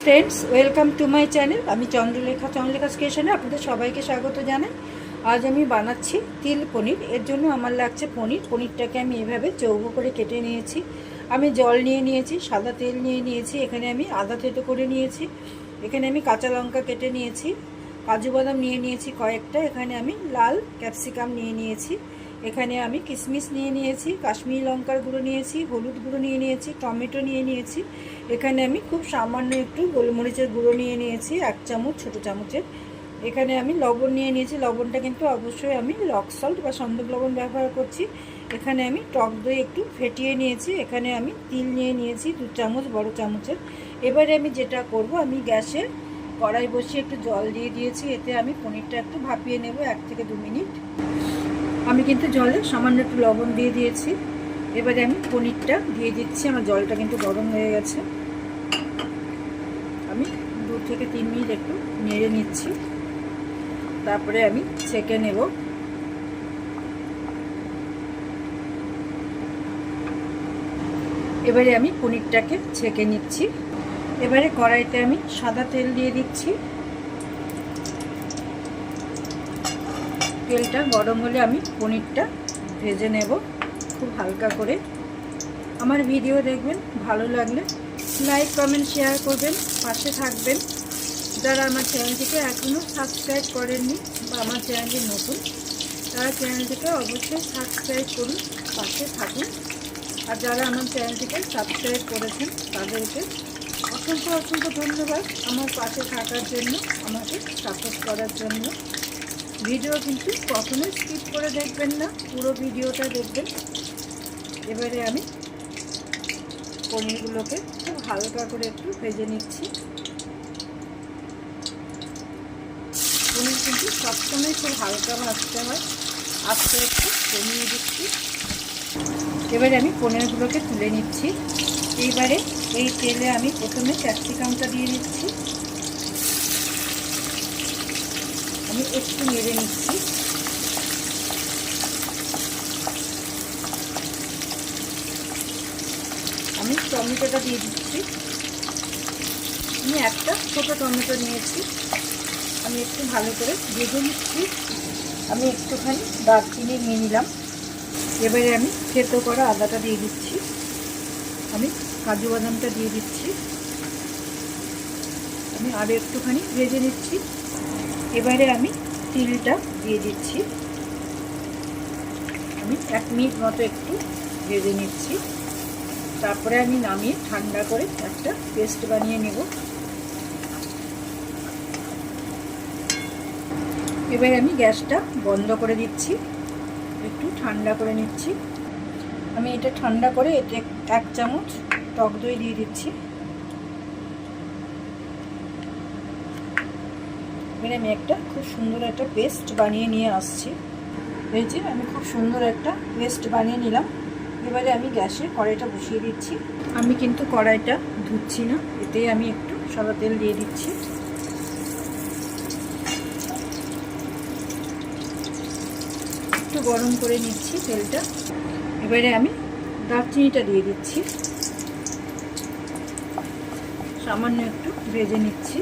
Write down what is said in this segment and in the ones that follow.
Friends welcome to my channel আমি চন্দ্রলেখা চন্দ্রলেখা স্টেশনে আপনাদের সবাইকে স্বাগত জানাই। আজ আমি বানাচ্ছি তিল পনির। এর জন্য আমার লাগছে পনির। পনিরটাকে আমি এভাবে চৌকো করে কেটে নিয়েছি। আমি জল নিয়ে নিয়েছি, সাদা তেল নিয়ে নিয়েছি, এখানে আমি আদা থেতো করে নিয়েছি, এখানে আমি কাঁচা লঙ্কা কেটে নিয়েছি, কাজু বাদাম নিয়ে নিয়েছি কয়েকটা, এখানে আমি লাল ক্যাপসিকাম নিয়ে নিয়েছি। এখানে আমি কিশমিশ নিয়ে নিয়েছি, কাশ্মীরি লঙ্কার গুঁড়ো নিয়েছি, হলুদ গুঁড়ো নিয়ে নিয়েছি, টমেটো নিয়ে নিয়েছি। এখানে আমি খুব সামান্য একটু গোলমরিচের গুঁড়ো নিয়ে নিয়েছি, এক চামচ, ছোটো চামচের। এখানে আমি লবণ নিয়ে নিয়েছি, লবণটা কিন্তু অবশ্যই আমি রক সল্ট বা সন্দক লবণ ব্যবহার করছি। এখানে আমি টক দই একটু ফেটিয়ে নিয়েছি, এখানে আমি তিল নিয়ে নিয়েছি, দু চামচ, বড় চামচের। এবারে আমি যেটা করব, আমি গ্যাসে কড়াই বসিয়ে একটু জল দিয়ে দিয়েছি, এতে আমি পনিরটা একটু ভাপিয়ে নেব, এক থেকে দু মিনিট। আমি কিন্তু জলে সামান্য একটু লবণ দিয়ে দিয়েছি। এবারে আমি পনিরটা দিয়ে দিচ্ছি। আমার জলটা কিন্তু গরম হয়ে গেছে। আমি দু থেকে তিন মিনিট একটু নেড়ে নিচ্ছি। তারপরে আমি ছেঁকে নেব। এবারে আমি পনিরটাকে ছেঁকে নিচ্ছি। এবারে কড়াইতে আমি সাদা তেল দিয়ে দিচ্ছি। তেলটা গরম হলে আমি পনিরটা ভেজে নেব খুব হালকা করে। আমার ভিডিও দেখবেন, ভালো লাগলে লাইক, কমেন্ট, শেয়ার করবেন, পাশে থাকবেন। যারা আমার চ্যানেলটিকে এখনও সাবস্ক্রাইব করেননি বা আমার চ্যানেলটি নতুন, তারা চ্যানেলটিকে অবশ্যই সাবস্ক্রাইব করুন, পাশে থাকুন। আর যারা আমার চ্যানেলটিকে সাবস্ক্রাইব করেছেন, তাদেরকে অসংখ্য অসংখ্য ধন্যবাদ আমার পাশে থাকার জন্য, আমাকে সাপোর্ট করার জন্য। ভিডিও কিন্তু কখনোই স্কিপ করে দেখবেন না, পুরো ভিডিওটা দেখবেন। এবারে আমি পনিরগুলোকে খুব হালকা করে একটু ভেজে নিচ্ছি। পনির কিন্তু সবসময় খুব হালকা ভাজতে হয়। আস্তে একটু কমিয়ে দিচ্ছি। এবারে আমি পনিরগুলোকে তুলে নিচ্ছি। এইবারে এই তেলে আমি প্রথমে ক্যাপসিকামটা দিয়ে দিচ্ছি আমি একটু নেড়ে নিচ্ছি। আমি টমেটোটা দিয়ে দিচ্ছি। আমি একটা ছোটো টমেটো নিয়েছি। আমি একটু ভালো করে ভেজে নিচ্ছি। আমি একটুখানি দারচিনি নিয়ে নিলাম। এবারে আমি থেতো করা আদাটা দিয়ে দিচ্ছি। আমি কাজু বাদামটা দিয়ে দিচ্ছি। আমি আরও একটুখানি ভেজে নিচ্ছি। এবারে আমি তিলটা দিয়ে দিচ্ছি। আমি এক মিনিট মতো একটু ভেজে নিচ্ছি। তারপরে আমি নামিয়ে ঠান্ডা করে একটা পেস্ট বানিয়ে নেব। এবারে আমি গ্যাসটা বন্ধ করে দিচ্ছি। একটু ঠান্ডা করে নিচ্ছি। আমি এটা ঠান্ডা করে এতে এক চামচ টক দই দিয়ে দিচ্ছি। এবারে আমি একটা খুব সুন্দর একটা পেস্ট বানিয়ে নিয়ে আসছি। এই যে, আমি খুব সুন্দর একটা পেস্ট বানিয়ে নিলাম। এবারে আমি গ্যাসে কড়াইটা বসিয়ে দিচ্ছি। আমি কিন্তু কড়াইটা ধুচ্ছি না, এতেই আমি একটু সাদা তেল দিয়ে দিচ্ছি। একটু গরম করে নিচ্ছি তেলটা। এবারে আমি দারচিনিটা দিয়ে দিচ্ছি। সামান্য একটু ভেজে নিচ্ছি।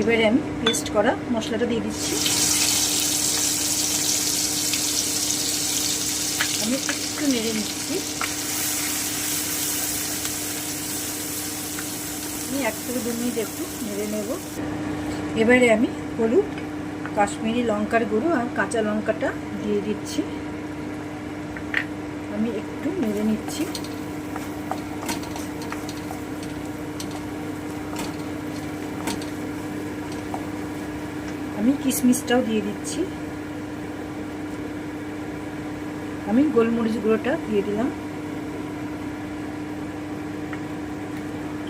এবারে আমি পেস্ট করা মশলাটা দিয়ে দিচ্ছি। আমি একটু নেড়ে নিচ্ছি। আমি এক থেকে দু মিনিট একটু নেড়ে নেব। এবারে আমি হলুদ, কাশ্মীরি লঙ্কার গুঁড়ো আর কাঁচা লঙ্কাটা দিয়ে দিচ্ছি। আমি একটু নেড়ে নিচ্ছি। আমি কিশমিশটাও দিয়ে দিচ্ছি। আমি গোলমরিচ গুঁড়োটা দিয়ে দিলাম।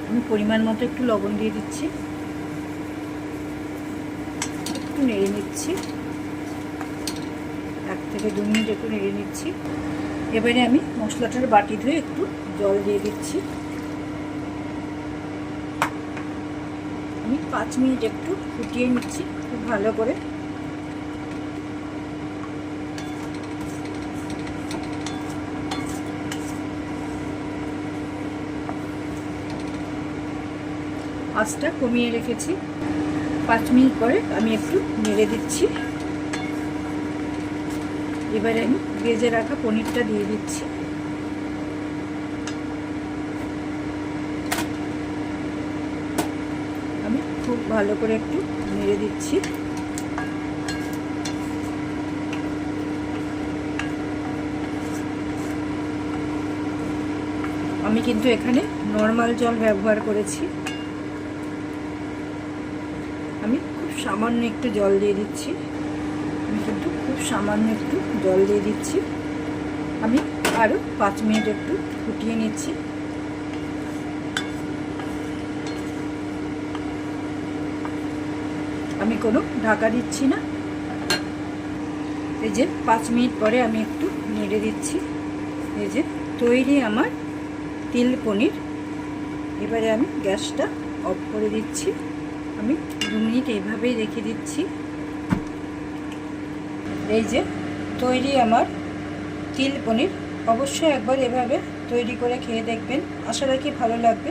আমি পরিমাণ মতো একটু লবণ দিয়ে দিচ্ছি। একটু নেড়ে নিচ্ছি। এক থেকে দু মিনিট একটু নেড়ে নিচ্ছি। এবারে আমি মশলাটার বাটি ধুয়ে একটু জল দিয়ে দিচ্ছি। আমি পাঁচ মিনিট একটু ফুটিয়ে নিচ্ছি। ভালো করে। আঁচটা কমিয়ে রেখেছি। পাঁচ মিনিট পরে আমি একটু নেড়ে দিচ্ছি। এবারে আমি ভেজে রাখা পনিরটা দিয়ে দিচ্ছি। খুব ভালো করে একটু নেড়ে দিচ্ছি। আমি কিন্তু এখানে নর্মাল জল ব্যবহার করেছি। আমি খুব সামান্য একটু জল দিয়ে দিচ্ছি। আমি কিন্তু খুব সামান্য একটু জল দিয়ে দিচ্ছি। আমি আরও পাঁচ মিনিট একটু ফুটিয়ে নিচ্ছি। আমি কোনো ঢাকা দিচ্ছি না। এই যে পাঁচ মিনিট পরে আমি একটু নেড়ে দিচ্ছি। এই যে তৈরি আমার তিল পনির। এবারে আমি গ্যাসটা অফ করে দিচ্ছি। আমি দু মিনিট এইভাবেই রেখে দিচ্ছি। এই যে তৈরি আমার তিল পনির। অবশ্যই একবার এভাবে তৈরি করে খেয়ে দেখবেন। আশা রাখি ভালো লাগবে।